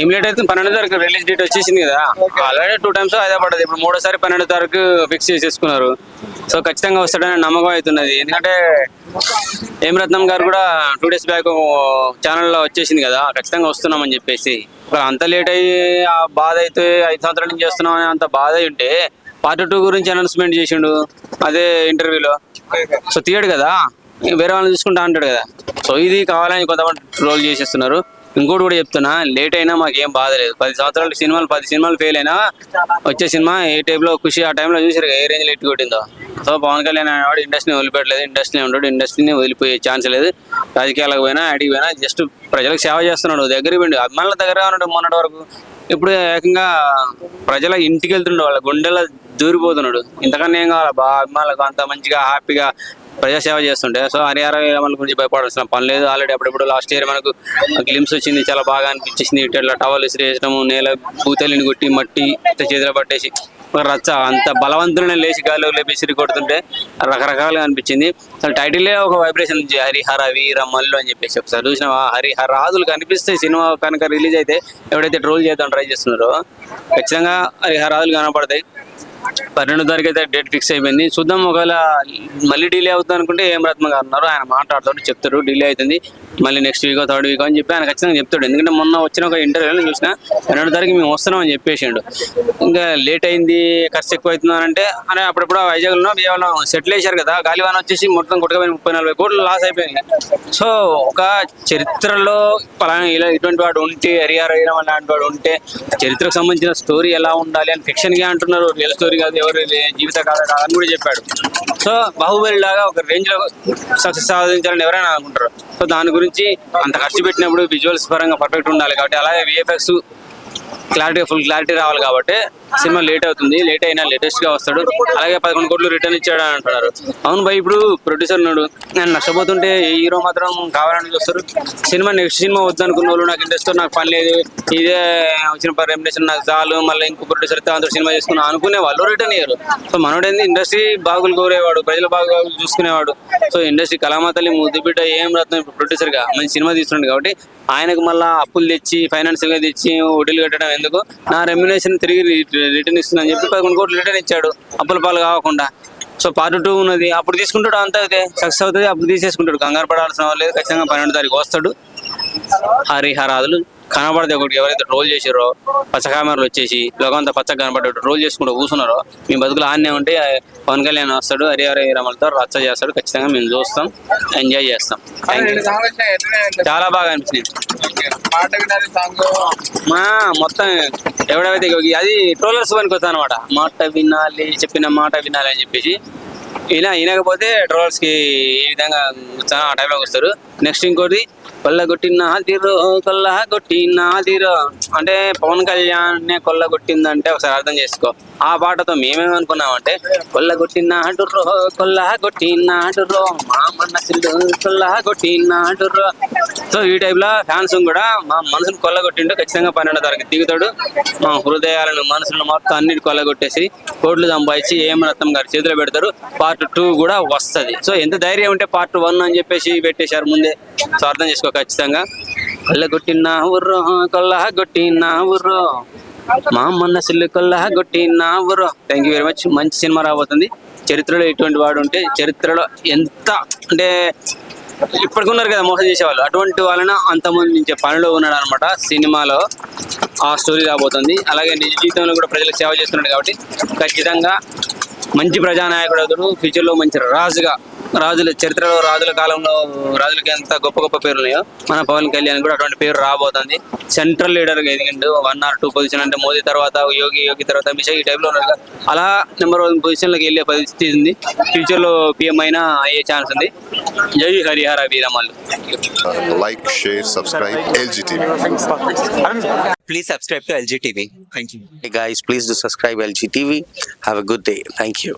ఏం లేట్ అయితే పన్నెండు తారీఖు రిలీజ్ డేట్ వచ్చేసింది కదా. ఆల్రెడీ టూ టైమ్స్ అదే పడ్డది ఇప్పుడు మూడోసారి పన్నెండు తారీఖు ఫిక్స్ చేసేసుకున్నారు. సో ఖచ్చితంగా వస్తాడని నమ్మకం అవుతున్నది. ఎందుకంటే ఏం రత్నం గారు కూడా టూ డేస్ బ్యాక్ ఛానల్లో వచ్చేసింది కదా. ఖచ్చితంగా వస్తున్నామని చెప్పేసి. అంత లేట్ అయ్యి ఆ బాధ అయితే ఐదు సంవత్సరాల నుంచి చేస్తున్నాం అని అంత బాధ అయి ఉంటే పార్ట్ టూ గురించి అనౌన్స్మెంట్ చేసిండు అదే ఇంటర్వ్యూలో సో తీయడు కదా. వేరే వాళ్ళని చూసుకుంటా అంటాడు కదా. సో ఇది కావాలని కొంతమంది ట్రోల్ చేసేస్తున్నారు. ఇంకోటి కూడా చెప్తున్నా లేట్ అయినా మాకు ఏం బాధ లేదు. పది సంవత్సరాలు సినిమాలు పది సినిమాలు ఫెయిల్ అయినా వచ్చే సినిమా ఏ టైప్లో ఖుషి ఆ టైంలో చూసారు ఏ రేంజ్లో ఎట్టు కొట్టిందో సో పవన్ కళ్యాణ్ అనేవాడు ఇండస్ట్రీని వదిలిపెట్టలేదు ఇండస్ట్రీని ఉండడు ఇండస్ట్రీని వదిలిపోయే ఛాన్స్ లేదు. రాజకీయాలకు పోయినా అడిగి పోయినా జస్ట్ ప్రజలకు సేవ చేస్తున్నాడు దగ్గరికి పోయిండు. అభిమానుల దగ్గర ఉన్నాడు మొన్నటి వరకు. ఇప్పుడు ఏకంగా ప్రజల ఇంటికి వెళ్తుండే వాళ్ళ గుండెల దూరిపోతున్నాడు. ఇంతకన్నా ఏం కావాలి? బా అభిమానులకు అంత మంచిగా హ్యాపీగా ప్రజాసేవ చేస్తుంటే. సో హరిహర వీరమల గురించి భయపడాల్సిన పని లేదు. ఆల్రెడీ అప్పుడప్పుడు లాస్ట్ ఇయర్ మనకు గ్లిమ్స్ వచ్చింది. చాలా బాగా అనిపించేసింది. ఇట్లా టవల్ విసిరేయడము నేల పూతలిని కొట్టి మట్టి చేతులు చేతిలో పట్టేసి రచ్చ అంత బలవంతుడైన లేచి గాలిలో లేపి కొడుతుంటే రకరకాలుగా అనిపించింది. అసలు టైటిలే ఒక వైబ్రేషన్ హరిహర వీర మల్లు అని చెప్పేసి ఒకసారి చూసినావా? హరిహర రాజులు కనిపిస్తే సినిమా కనుక రిలీజ్ అయితే ఎవడైతే ట్రోల్ చేద్దాం ట్రై చేస్తున్నారో ఖచ్చితంగా హరిహర రాజులు కనపడతాయి. పన్నెండు తారీఖు అయితే డేట్ ఫిక్స్ అయిపోయింది. చూద్దాం ఒకవేళ మళ్ళీ డిలే అవుతుంది అనుకుంటే ఏం రత్న గారు ఉన్నారు ఆయన మాట్లాడతాడు చెప్తాడు డిలే అవుతుంది. మళ్ళీ నెక్స్ట్ వీక్ థర్డ్ వీక్ అని చెప్పి ఆయన ఖచ్చితంగా చెప్తాడు. ఎందుకంటే మొన్న వచ్చిన ఒక ఇంటర్వ్యూలో చూసిన పన్నెండు తారీఖు మేము వస్తున్నాం అని చెప్పేసిండు. ఇంకా లేట్ అయింది ఖర్చు ఎక్కువ అవుతుంది అంటే అనే అప్పుడప్పుడు వైజాగ్లో కేవలం సెటిల్ వేశారు కదా గాలివాన వచ్చేసి మొత్తం కొట్టుకపోయిన ముప్పై నలభై కోట్లు లాస్ అయిపోయింది సో ఒక చరిత్రలో పలానా ఇలా ఇటువంటి వాడు ఉంటే హరిహర వీరమల్ లాంటి వాడు ఉంటే చరిత్రకు సంబంధించిన స్టోరీ ఎలా ఉండాలి అని ఫిక్షన్గా అంటున్నారు రియల్ స్టోరీ కాదు ఎవరు జీవిత కథ కాదు అని కూడా చెప్పాడు. సో బాహుబలి లాగా ఒక రేంజ్లో సక్సెస్ సాధించాలని ఎవరైనా అనుకుంటారు. సో దాని గురించి అంత ఖర్చు పెట్టినప్పుడు విజువల్స్ పరంగా పర్ఫెక్ట్ ఉండాలి కాబట్టి అలాగే విఎఫ్ఎక్స్ క్లారిటీ ఫుల్ క్లారిటీ రావాలి కాబట్టి సినిమా లేట్ అవుతుంది. లేట్ అయినా లేటెస్ట్గా వస్తాడు. అలాగే పదకొండు కోట్లు రిటర్న్ ఇచ్చాడు అని అంటున్నారు. అవును భయ్ ఇప్పుడు ప్రొడ్యూసర్ ఉన్నాడు. నేను నష్టపోతుంటే ఏ హీరో మాత్రం కావాలని చూస్తారు. సినిమా నెక్స్ట్ సినిమా వద్దనుకున్న వాళ్ళు నాకు ఇంట్రెస్ట్ నాకు పని లేదు. ఇదే వచ్చిన రెమ్యునేషన్ నాకు చాలు. మళ్ళీ ఇంకో ప్రొడ్యూసర్ దాంతో సినిమా చేసుకున్నా అనుకునే వాళ్ళు రిటర్న్ అయ్యారు సో మనోడేంది? ఇండస్ట్రీ బాగులు కోరేవాడు ప్రజల బాగులు చూసుకునేవాడు. సో ఇండస్ట్రీ కళామాతల్లి ముద్దు బిడ్డ ఏం రత్నం ఇప్పుడు మంచి సినిమా తీస్తున్నాడు కాబట్టి ఆయనకు మళ్ళీ అప్పులు తెచ్చి ఫైనాన్షియల్గా తెచ్చి వడ్డీలు కట్టడం ఎందుకు? నా రెమ్యునేషన్ తిరిగి రిటర్న్ ఇస్తుందని చెప్పి పదకొండు కోట్లు రిటర్న్ ఇచ్చాడు. అప్పుల పాలు కాకుండా సో పార్ట్ టూ ఉన్నది. అప్పుడు తీసుకుంటాడు అంతా సక్సెస్ అవుతుంది అప్పుడు తీసేసుకుంటాడు. కంగారు పడాల్సిన లేదు. ఖచ్చితంగా పన్నెండు తారీఖు వస్తాడు. హరిహరాదులు కనబడితే ఒకటి. ఎవరైతే ట్రోల్ చేసారో పచ్చ కెమెరాలు వచ్చేసి లోకంతా పచ్చగా కనబడేట్టు ట్రోల్ చేసుకుంటూ కూర్చున్నారో మీ బతుకులు ఆన్నే ఉంటే పవన్ కళ్యాణ్ వస్తాడు హరిహర రమలతో రచ్చ చేస్తాడు. ఖచ్చితంగా మేము చూస్తాం ఎంజాయ్ చేస్తాం? చాలా బాగా అనిపించింది. పాట వినాలి మా మొత్తం ఎవడైతే అది ట్రోలర్స్ పనికి వస్తా అనమాట మాట వినాలి చెప్పిన మాట వినాలి అని చెప్పేసి. ఈయన వినకపోతే ట్రోలర్స్కి ఈ విధంగా చాలా ఆ టైంలోకి వస్తారు నెక్స్ట్ ఇంకోటి కొల్లగొట్టినాదిరో కొల్లగొట్టినాదిరో అంటే పవన్ కళ్యాణ్ కొల్లగొట్టిందంటే ఒకసారి అర్థం చేసుకో. ఆ పాటతో మేమేమనుకున్నామంటే కొట్టిన కొల్లగొట్టినాడురో మా మనసులు కొల్లగొట్టినాడురో సో ఈ టైప్లో ఫ్యాన్స్ కూడా మా మనసును కొల్లగొట్టిండు ఖచ్చితంగా పన్నెండో తారీఖు దిగుతాడు. మా హృదయాలను మనసులను మొత్తం అన్నిటి కొల్లగొట్టేసి కోట్లు సంపాదించి ఏం రత్నం గారి చేతిలో పెడతారు. పార్ట్ టూ కూడా వస్తది. సో ఎంత ధైర్యం ఉంటే పార్ట్ వన్ అని చెప్పేసి పెట్టేశారు ముందే. సో అర్థం చేసుకో ఖచ్చితంగా. కొల్లగొట్టిన ఊర్రో కొల్లగొట్టిన ఊర్రో మా మనసులు కొల్లగొట్టిన ఊర్రో థ్యాంక్ యూ వెరీ మచ్ మంచి సినిమా రాబోతుంది. చరిత్రలో ఎటువంటి వాడు ఉంటే చరిత్రలో ఎంత అంటే ఇప్పటికి ఉన్నారు కదా మోసం చేసేవాళ్ళు. అటువంటి వాళ్ళని నుంచి పనిలో ఉన్నాడు అనమాట సినిమాలో ఆ స్టోరీ రాబోతుంది అలాగే నిజ జీవితంలో కూడా ప్రజలకు సేవ చేస్తున్నాడు కాబట్టి ఖచ్చితంగా మంచి ప్రజానాయకుడు అతడు ఫ్యూచర్లో మంచి రాజుగా రాజుల చరిత్రలో రాజుల కాలంలో రాజులకి ఎంత గొప్ప గొప్ప పేర్లు ఉన్నాయో మన పవన్ కళ్యాణ్ కూడా అటువంటి పేరు రాబోతుంది సెంట్రల్ లీడర్గా ఎదిగిండు వన్ ఆర్ టూ పొజిషన్ అంటే మోదీ తర్వాత యోగి యోగి తర్వాత అమిత్ షా ఈ టైప్లో ఉన్నారు. అలా నెంబర్ వన్ పొజిషన్లోకి వెళ్ళే పరిస్థితి ఉంది ఫ్యూచర్లో పిఎం అయినా అయ్యే ఛాన్స్ ఉంది జై Harihara Veeramallu like, share, subscribe, LGTV. please subscribe to LG TV. Thank you. Hey guys, please do subscribe LG TV. Have a good day. Thank you.